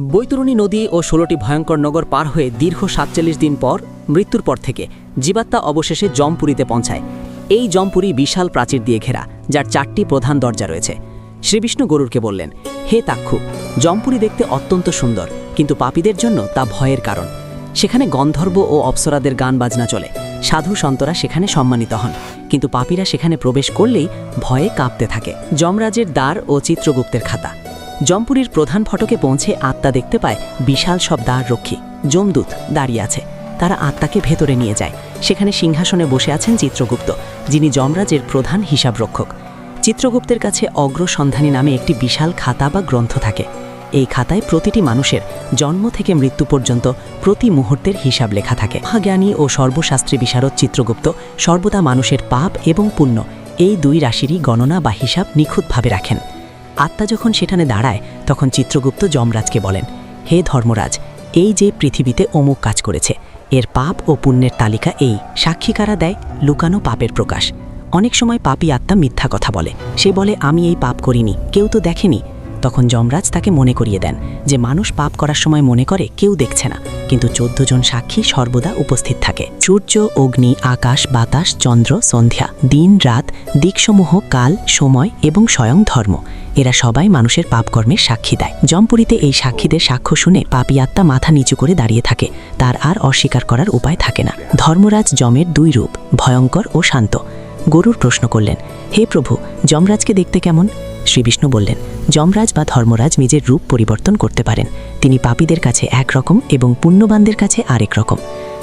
বৈতরণী নদী ও ষোলোটি ভয়ঙ্কর নগর পার হয়ে দীর্ঘ সাতচল্লিশ দিন পর মৃত্যুর পর থেকে জীবাত্মা অবশেষে জমপুরীতে পৌঁছায়। এই জমপুরি বিশাল প্রাচীর দিয়ে ঘেরা, যার চারটি প্রধান দরজা রয়েছে। শ্রীবিষ্ণু গরুরকে বললেন, হে তাক্ষু, জমপুরি দেখতে অত্যন্ত সুন্দর, কিন্তু পাপীদের জন্য তা ভয়ের কারণ। সেখানে গন্ধর্ব ও অপ্সরাদের গান বাজনা চলে। সাধু সন্তরা সেখানে সম্মানিত হন, কিন্তু পাপীরা সেখানে প্রবেশ করলেই ভয়ে কাঁপতে থাকে। যমরাজের দ্বার ও চিত্রগুপ্তের খাতা। জমপুরীর প্রধান ফটকে পৌঁছে আত্মা দেখতে পায় বিশাল সব দ্বার রক্ষী। যমদূত দাঁড়িয়ে আছে। তারা আত্মাকে ভেতরে নিয়ে যায়। সেখানে সিংহাসনে বসে আছেন চিত্রগুপ্ত, যিনি যমরাজের প্রধান হিসাবরক্ষক। চিত্রগুপ্তের কাছে অগ্রসন্ধানী নামে একটি বিশাল খাতা বা গ্রন্থ থাকে। এই খাতায় প্রতিটি মানুষের জন্ম থেকে মৃত্যু পর্যন্ত প্রতি মুহূর্তের হিসাব লেখা থাকে। মহাজ্ঞানী ও সর্বশাস্ত্রী বিশারদ চিত্রগুপ্ত সর্বদা মানুষের পাপ এবং পুণ্য এই দুই রাশিরই গণনা বা হিসাব নিখুঁতভাবে রাখেন। আত্মা যখন সেখানে দাঁড়ায়, তখন চিত্রগুপ্ত যমরাজকে বলেন, হে ধর্মরাজ, এই যে পৃথিবীতে অমুক কাজ করেছে, এর পাপ ও পুণ্যের তালিকা এই, সাক্ষী কারা দেয়? লুকানো পাপের প্রকাশ। অনেক সময় পাপি আত্মা মিথ্যা কথা বলে। সে বলে, আমি এই পাপ করিনি, কেউ তো দেখেনি। তখন যমরাজ তাকে মনে করিয়ে দেন যে মানুষ পাপ করার সময় মনে করে কেউ দেখছে না। কিন্তু চোদ্দ জন সাক্ষী সর্বদা উপস্থিত থাকে। সূর্য, অগ্নি, আকাশ, বাতাস, চন্দ্র, সন্ধ্যা, দিন, রাত, দিকসমূহ, কাল, সময় এবং স্বয়ং ধর্ম। এরা সবাই মানুষের পাপকর্মের সাক্ষী দেয়। জমপুরীতে এই সাক্ষীদের সাক্ষ্য শুনে পাপী আত্মা মাথা নিচু করে দাঁড়িয়ে থাকে। তার আর অস্বীকার করার উপায় থাকে না। ধর্মরাজ যমের দুই রূপ, ভয়ঙ্কর ও শান্ত। গরুর প্রশ্ন করলেন, হে প্রভু, যমরাজকে দেখতে কেমন? শ্রীবিষ্ণু বললেন যমরাজ বা ধর্মরাজ নিজের রূপ পরিবর্তন করতে পারেন। তিনি পাপীদের কাছে এক রকম এবং পুণ্যবানদের কাছে আরেক রকম।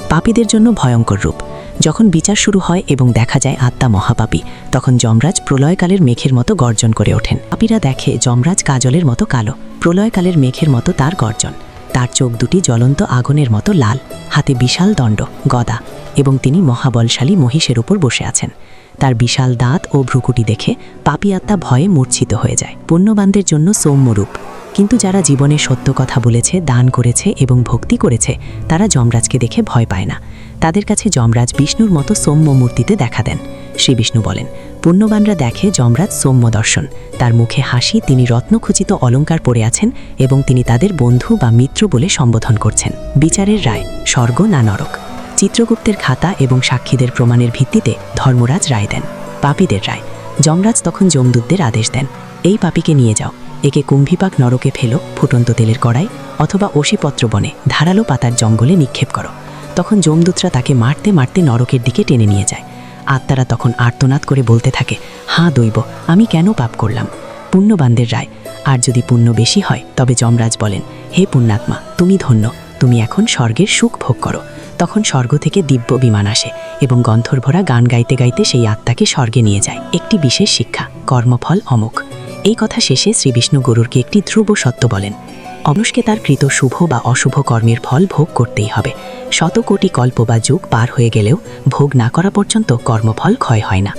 পাপীদের জন্য ভয়ঙ্কর রূপ। যখন বিচার শুরু হয় এবং দেখা যায় আত্মা মহাপাপী, তখন যমরাজ প্রলয়কালের মেঘের মতো গর্জন করে ওঠেন। পাপীরা দেখে যমরাজ কাজলের মতো কালো, প্রলয়কালের মেঘের মতো তার গর্জন। তার চোখ দুটি জ্বলন্ত আগুনের মতো লাল, হাতে বিশাল দণ্ড, গদা এবং তিনি মহাবলশালী মহিষের উপর বসে আছেন। তার বিশাল দাঁত ও ভ্রুকুটি দেখে পাপী আত্মা ভয়ে মূর্ছিত হয়ে যায়। পুণ্যবানদের জন্য সৌম্যরূপ। কিন্তু যারা জীবনে সত্য কথা বলেছে, দান করেছে এবং ভক্তি করেছে, তারা যমরাজকে দেখে ভয় পায় না। তাদের কাছে যমরাজ বিষ্ণুর মতো সৌম্য মূর্তিতে দেখা দেন। শ্রী বিষ্ণু বলেন, পুণ্যবানরা দেখে যমরাজ সৌম্য দর্শন তার মুখে হাসি, তিনি রত্নখচিত অলঙ্কার পরে আছেন এবং তিনি তাদের বন্ধু বা মিত্র বলে সম্বোধন করছেন। বিচারের রায়, স্বর্গ না নরক। চিত্রগুপ্তের খাতা এবং সাক্ষীদের প্রমাণের ভিত্তিতে ধর্মরাজ রায় দেন। পাপীদের রায়, যমরাজ তখন যমদূতদের আদেশ দেন, এই পাপীকে নিয়ে যাও। একে কুম্ভিপাক নরকে ফেলো, ফুটন্ত তেলের কড়াই অথবা অশিপত্র বনে, ধারালো পাতার জঙ্গলে নিক্ষেপ করো। তখন যমদূতরা তাকে মারতে মারতে নরকের দিকে টেনে নিয়ে যায়। আত্মারা তখন আর্তনাদ করে বলতে থাকে, হাঁ দৈব, আমি কেন পাপ করলাম? পুণ্যবানদের রায়। আর যদি পুণ্য বেশি হয়, তবে যমরাজ বলেন, হে পুণ্যাত্মা, তুমি ধন্য, তুমি এখন স্বর্গের সুখ ভোগ করো। তখন স্বর্গ থেকে দিব্য বিমান আসে এবং গন্ধর্ভরা গান গাইতে গাইতে সেই আত্মাকে স্বর্গে নিয়ে যায়। একটি বিশেষ শিক্ষা, কর্মফল অমুক এই কথা শেষে শ্রীবিষ্ণু গরুরকে একটি ধ্রুব সত্য বলেন মানুষকে তার কৃত শুভ বা অশুভ কর্মের ফল ভোগ করতেই হবে। শত কোটি কল্প বা যুগ পার হয়ে গেলেও ভোগ না করা পর্যন্ত কর্মফল ক্ষয় হয় না।